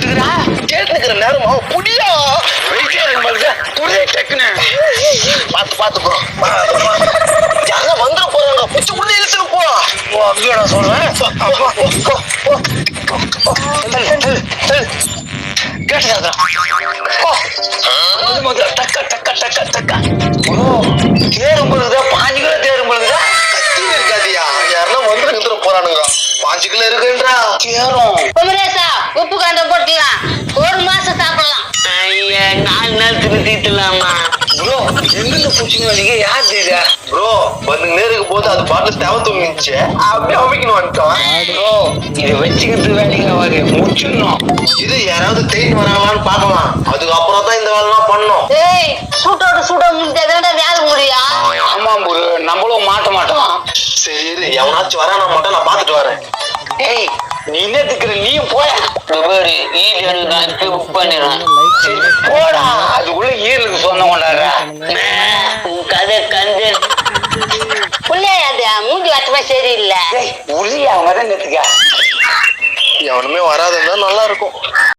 சாகிற நேரமா? புடியா? வெயிட்டே இருக்கு பாருங்க. புரிய டக்குன்னு பாத்து பாத்து போ. யாரும் வந்துட போறாங்க. பிச்சு உள்ள இழுத்துட்டு போ. ஓ அப்படியே நான் சொல்றேன். கேட்டுக்காதா? டக்க டக்க டக்க டக்க. ஓ தேரும் பொழுதுதா பாஞ்சு கிலோ தேரும் பொழுதுதா கத்தி இருக்காதியா? யாரெல்லாம் வந்து போறானுங்க. பாஞ்சு கிலோ இருக்குன்றா. தேரும். திரு தீர்த்துலாமா ப்ரோ எங்கிருந்து பூச்சிங்க வந்தீங்க? யார் தெரியுதா ப்ரோ வந்து நேருக்கு போது அது பாட்டுல தேவை தூங்கிச்சு அப்படியே அமைக்கணும் வந்துட்டோம். ப்ரோ இதை வச்சுக்கிறது வேலைங்க வாங்க முடிச்சிடணும். இது யாராவது தேடி வராங்களான்னு பார்க்கலாம். அதுக்கப்புறம் தான் இந்த வேலைலாம் பண்ணணும். ஏய் சூட்டோட சூட முடிஞ்சா வேலை முடியா ப்ரோ. நம்மளும் மாட்ட மாட்டோம். சரி எவனாச்சும் வரானா மட்டும் நான் பார்த்துட்டு வரேன். ஏய் நீ என்ன திக்கிற நீயும் போய பாரு ஈடு எனக்கு புக் பண்ணிடுறேன் சரி போடா அதுக்குள்ள ஈரலுக்கு சொந்தம் கொண்டாடுற. உன் கதை கந்து பிள்ளையா அது? மூஞ்சி வட்டமா சரியில்லை. உறுதி அவங்க தான் நிறுத்துக்க எவனுமே வராதுன்னா நல்லா இருக்கும்.